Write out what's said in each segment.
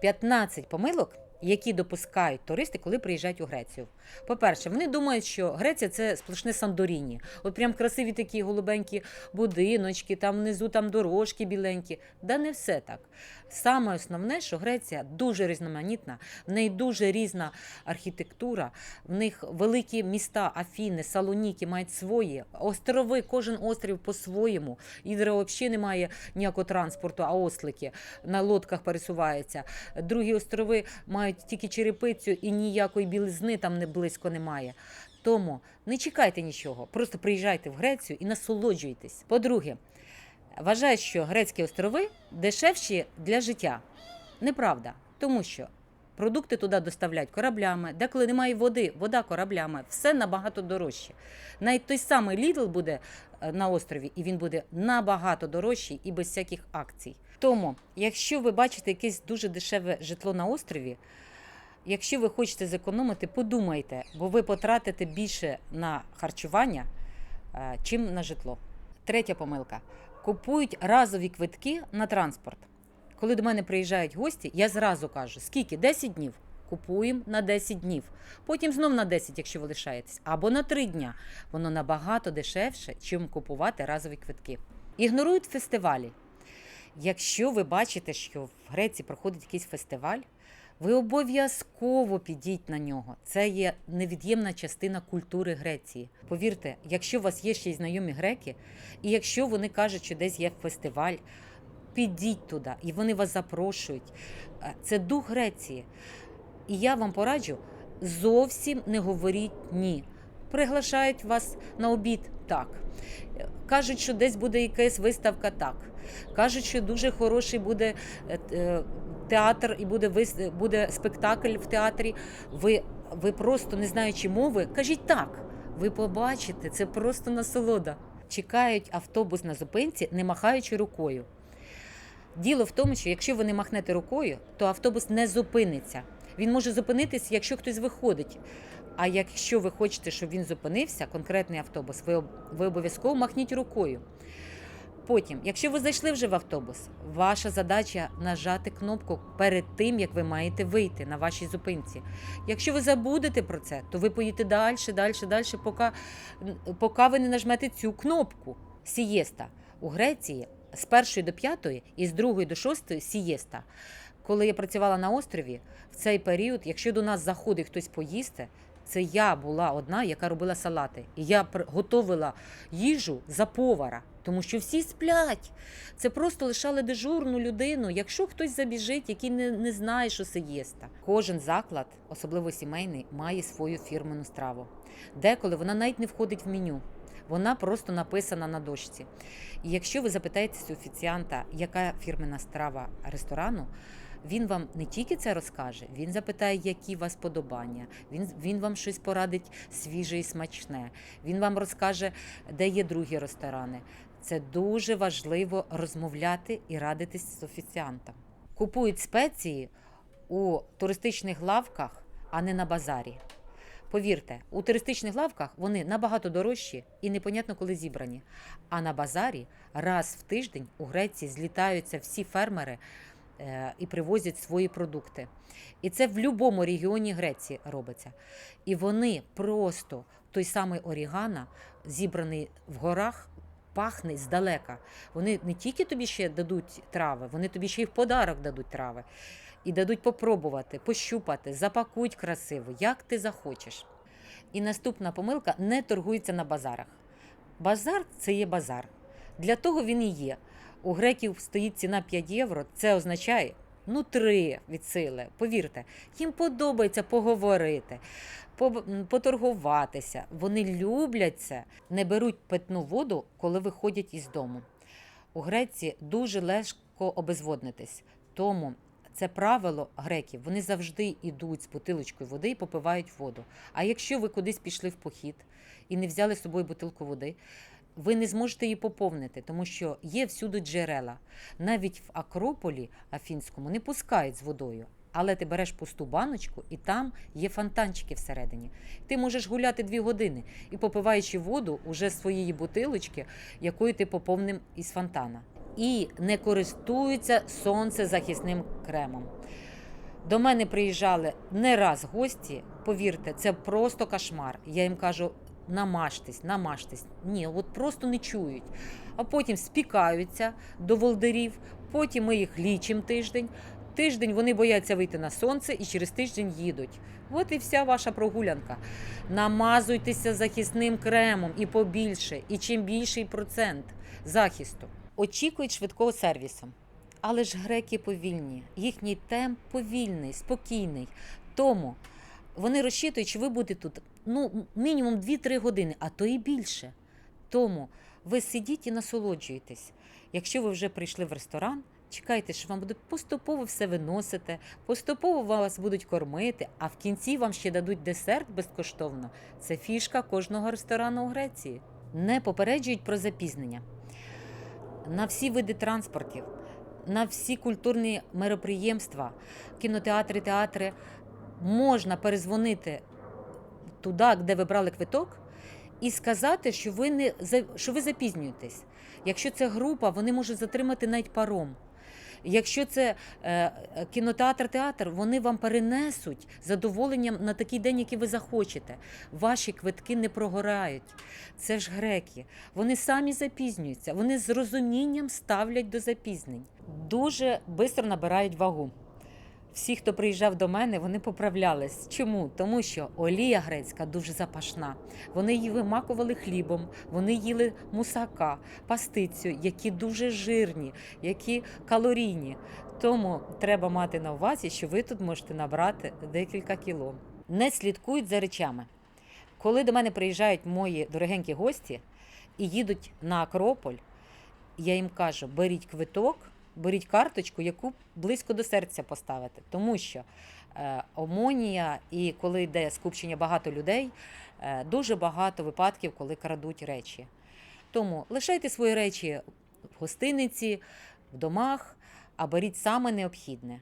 15 помилок, які допускають туристи, коли приїжджають у Грецію. По-перше, вони думають, що Греція це сплошне Сандоріні. От прям красиві такі голубенькі будиночки, там внизу там дорожки біленькі. Да не все так. Саме основне, що Греція дуже різноманітна, в неї дуже різна архітектура, в них великі міста, Афіни, Салоніки мають свої, острови, кожен острів по-своєму. Ідре взагалі немає ніякого транспорту, а ослики на лодках пересуваються. Другі острови мають тільки черепицю і ніякої білизни там не близько немає. Тому не чекайте нічого, просто приїжджайте в Грецію і насолоджуйтесь. По-друге, вважаю, що грецькі острови дешевші для життя. Неправда, тому що продукти туди доставляють кораблями, деколи немає води, вода кораблями, все набагато дорожче. Навіть той самий Lidl буде е, на острові, і він буде набагато дорожчий і без всяких акцій. Тому, якщо ви бачите якесь дуже дешеве житло на острові, якщо ви хочете зекономити, подумайте, бо ви потратите більше на харчування, е, чим на житло. Третя помилка: купують разові квитки на транспорт. Коли до мене приїжджають гості, я зразу кажу, скільки? 10 днів. Купуємо на 10 днів. Потім знов на 10, якщо ви лишаєтесь, або на 3 дня. Воно набагато дешевше, чим купувати разові квитки. Ігнорують фестивалі. Якщо ви бачите, що в Греції проходить якийсь фестиваль, ви обов'язково підіть на нього. Це є невід'ємна частина культури Греції. Повірте, якщо у вас є ще й знайомі греки, і якщо вони кажуть, що десь є фестиваль, підіть туди, і вони вас запрошують. Е, Це дух Греції. І я вам пораджу зовсім не говоріть ні. Приглашають вас на обід так. Кажуть, що десь буде якась виставка так. Кажуть, що дуже хороший буде е, е, театр і буде вис- буде спектакль в театрі. Ви, ви просто не знаючи мови, кажіть так. Ви побачите, це просто насолода. Чекають автобус на зупинці, не махаючи рукою. Діло в тому, що якщо ви не махнете рукою, то автобус не зупиниться. Він може зупинитись, якщо хтось виходить. А якщо ви хочете, щоб він зупинився, конкретний автобус, ви, ви обов'язково махніть рукою. Потім, якщо ви зайшли вже в автобус, ваша задача нажати кнопку перед тим, як ви маєте вийти на вашій зупинці. Якщо ви забудете про це, то ви поїдете далі, далі, далі, поки, поки ви не нажмете цю кнопку сієста. У Греції з першої до п'ятої і з другої до шостої сієста. Коли я працювала на острові, в цей період, якщо до нас заходить хтось поїсти, це я була одна, яка робила салати. І я готовила їжу за повара, тому що всі сплять. Це просто лишали дежурну людину, якщо хтось забіжить, який не, не знає, що це єста. Кожен заклад, особливо сімейний, має свою фірмену страву. Деколи вона навіть не входить в меню. Вона просто написана на дошці. І якщо ви запитаєтесь у офіціанта, яка фірмена страва ресторану, він вам не тільки це розкаже, він запитає, які у вас подобання. Він, він вам щось порадить свіже і смачне. Він вам розкаже, де є другі ресторани. Це дуже важливо розмовляти і радитись з офіціантом. Купують спеції у туристичних лавках, а не на базарі. Повірте, у туристичних лавках вони набагато дорожчі і непонятно коли зібрані. А на базарі раз в тиждень у Греції злітаються всі фермери і привозять свої продукти. І це в будь-якому регіоні Греції робиться. І вони просто той самий орігано, зібраний в горах, пахне здалека. Вони не тільки тобі ще дадуть трави, вони тобі ще й в подарок дадуть трави. І дадуть попробувати, пощупати, запакують красиво, як ти захочеш. І наступна помилка не торгується на базарах. Базар це є базар. Для того він і є. У греків стоїть ціна 5 євро. Це означає ну 3 від сили. Повірте, їм подобається поговорити, поторгуватися. Вони люблять це, не беруть питну воду, коли виходять із дому. У Греції дуже легко обезводнитись. Тому це правило греків. Вони завжди йдуть з бутилочкою води і попивають воду. А якщо ви кудись пішли в похід і не взяли з собою бутилку води, ви не зможете її поповнити, тому що є всюди джерела. Навіть в Акрополі Афінському не пускають з водою. Але ти береш пусту баночку, і там є фонтанчики всередині. Ти можеш гуляти дві години і попиваючи воду уже з своєї бутилочки, якою ти поповнив із фонтана. І не користуються сонцезахисним кремом. До мене приїжджали не раз гості. Повірте, це просто кошмар. Я їм кажу: намажтесь, намажтесь. Ні, от просто не чують. А потім спікаються до волдерів, потім ми їх лічимо тиждень. Тиждень вони бояться вийти на сонце і через тиждень їдуть. От і вся ваша прогулянка. Намазуйтеся захисним кремом і побільше, і чим більший процент захисту. Очікують швидкого сервісу. Але ж греки повільні, їхній темп повільний, спокійний. Тому вони розчитують, що ви будете тут ну, мінімум 2-3 години, а то і більше. Тому ви сидіть і насолоджуєтесь. Якщо ви вже прийшли в ресторан, чекайте, що вам будуть поступово все виносити, поступово вас будуть кормити, а в кінці вам ще дадуть десерт безкоштовно. Це фішка кожного ресторану у Греції. Не попереджують про запізнення. На всі види транспортів, на всі культурні мероприємства, кінотеатри, театри можна перезвонити туди, де ви брали квиток, і сказати, що ви не що ви запізнюєтесь. Якщо це група, вони можуть затримати навіть паром. Якщо це е, кінотеатр, театр, вони вам перенесуть задоволенням на такий день, який ви захочете. Ваші квитки не прогорають. Це ж греки. Вони самі запізнюються, вони з розумінням ставлять до запізнень. Дуже швидко набирають вагу. Всі, хто приїжджав до мене, вони поправлялись. Чому? Тому що олія грецька дуже запашна. Вони її вимакували хлібом, вони їли мусака, пастицю, які дуже жирні, які калорійні. Тому треба мати на увазі, що ви тут можете набрати декілька кіло. Не слідкують за речами. Коли до мене приїжджають мої дорогенькі гості і їдуть на Акрополь, я їм кажу: беріть квиток, беріть карточку, яку близько до серця поставити. Тому що е, омонія і коли йде скупчення багато людей, е, дуже багато випадків, коли крадуть речі. Тому лишайте свої речі в гостиниці, в домах, а беріть саме необхідне.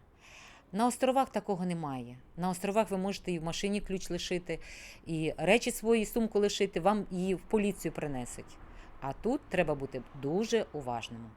На островах такого немає. На островах ви можете і в машині ключ лишити, і речі свої сумку лишити, вам її в поліцію принесуть. А тут треба бути дуже уважним.